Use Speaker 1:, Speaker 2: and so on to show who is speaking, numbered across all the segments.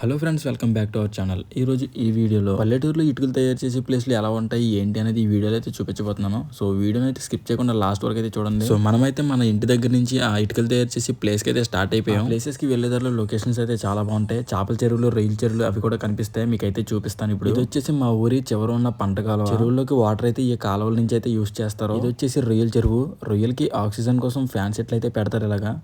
Speaker 1: Hello friends welcome back to our channel ఈ రోజు ఈ వీడియోలో పల్లెటూరులో ఇటుకలు తయారు చేసే ప్లేస్లు ఎలా ఉంటాయి ఏంటి అనేది ఈ వీడియోలో అయితే చూపించబోతున్నాను. సో వీడియోని అయితే స్కిప్ చేయకుండా లాస్ట్ వరకు అయితే చూడండి. సో మనమైతే మన ఇంటి దగ్గర నుంచి ఆ ఇటుకలు తయారు చేసే ప్లేస్కి అయితే స్టార్ట్ అయిపోయాం. ప్లేసెస్కి వెళ్ళేదారిలో లొకేషన్స్ అయితే చాలా బాగుంటాయి. చేపల చెరువులు రైలు చెరువులు అవి కూడా కనిపిస్తాయి. మీకు అయితే చూపిస్తాను ఇప్పుడు. ఇది వచ్చేసి మా ఊరి చివర ఉన్న పంట కాలువ. చెరువుల్లోకి వాటర్ అయితే ఈ కాలువల నుంచి అయితే యూస్ చేస్తారు. ఇది వచ్చేసి రొయ్యల చెరువు. రొయ్యలకి ఆక్సిజన్ కోసం ఫ్యాన్స్ ఎట్లయితే పెడతారు ఇలాగా.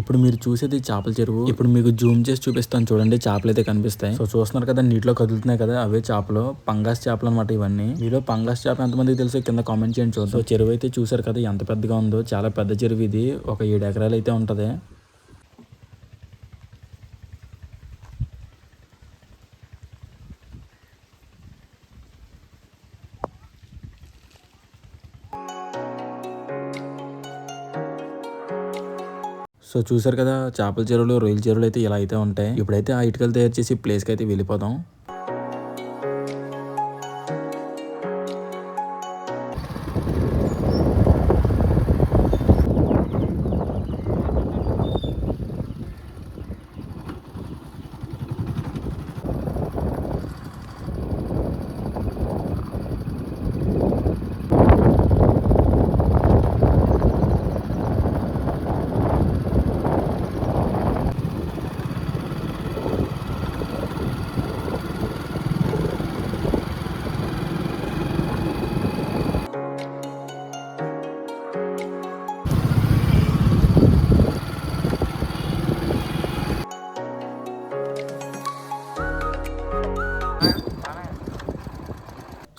Speaker 1: ఇప్పుడు మీరు చూసేది చేపల చెరువు. ఇప్పుడు మీకు జూమ్ చేసి చూపిస్తాను. చూడండి చేపలు అయితే కనిపిస్తాయి. సో చూస్తున్నారు కదా నీటిలో కదులుతున్నాయి కదా అవే చేపలు. పంగాస్ చేపలు అనమాట ఇవన్నీ. మీలో పంగాస్ చేప ఎంతమందికి తెలుసు? కింద కామెంట్ చేయండి చూద్దాం. చెరువు అయితే చూసారు కదా ఎంత పెద్దగా ఉందో. చాలా పెద్ద చెరువు ఇది. ఒక ఏడు ఎకరాలు అయితే ఉంటది. సో చూసారు కదా చేపల చెరువులు రొయ్యల చెరువులు అయితే ఇలా అయితే ఉంటాయి. ఇప్పుడైతే ఆ ఇటుకలు తయారు చేసి ప్లేస్కి అయితే వెళ్ళిపోదాం.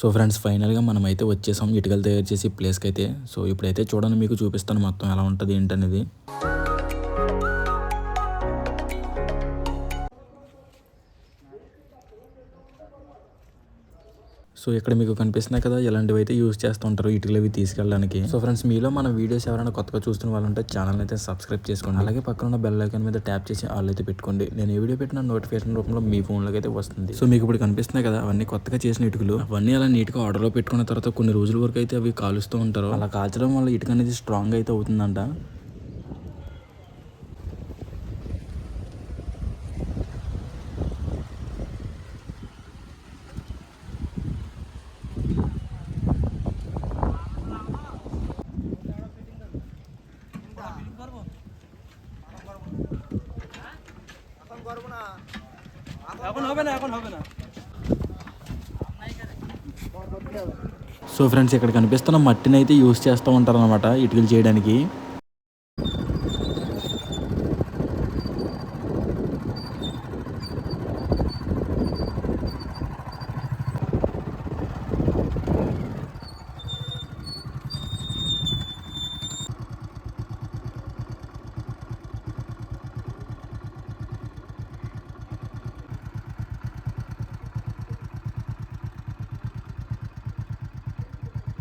Speaker 1: సో ఫ్రెండ్స్ ఫైనల్గా మనమైతే వచ్చేసాం. ఇటుకలు తయారు చేసి ప్లేస్కి అయితే సో ఇప్పుడైతే చూడండి మీకు చూపిస్తాను మొత్తం ఎలా ఉంటుంది ఏంటనేది. సో ఇక్కడ మీకు కనిపిస్తున్నాయి కదా ఇలాంటివి అయితే యూస్ చేస్తూ ఉంటారు ఇటుకలు అవి తీసుకెళ్ళడానికి. సో ఫ్రెండ్స్ మీలో మన వీడియోస్ ఎవరైనా కొత్తగా చూస్తున్న వాళ్ళంటే ఛానల్ అయితే సబ్స్క్రైబ్ చేసుకోండి. అలాగే పక్కన ఉన్న బెల్ ఐకాన్ మీద ట్యాప్ చేసి ఆల్ అయితే పెట్టుకోండి. నేను ఈ వీడియో పెట్టిన నోటిఫికేషన్ రూపంలో మీ ఫోన్లోకి అయితే వస్తుంది. సో మీకు ఇప్పుడు కనిపిస్తున్నాయి కదా అవన్నీ కొత్తగా చేసిన ఇటుకలు. అవన్నీ అలా నీట్గా ఆర్డర్లో పెట్టుకున్న తర్వాత కొన్ని రోజుల వరకు అయితే అవి కాలుస్తూ ఉంటారు. అలా కాల్చడం వల్ల ఇటుక అనేది స్ట్రాంగ్ అయితే అవుతుందంట.
Speaker 2: এখন হবে না এখন হবে না
Speaker 1: సో ఫ్రెండ్స్ ఇక్కడ కనిపిస్తున్న మట్టిని అయితే యూస్ చేస్తూ ఉంటారు అనమాట ఇటుకలు చేయడానికి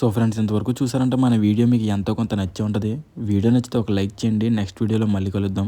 Speaker 1: సో ఫ్రెండ్స్ ఇంతవరకు చూసారంటే మన వీడియో మీకు ఎంతో కొంత నచ్చి ఉంటుంది. వీడియో నచ్చితే ఒక లైక్ చేయండి. నెక్స్ట్ వీడియోలో మళ్ళీ కలుద్దాం.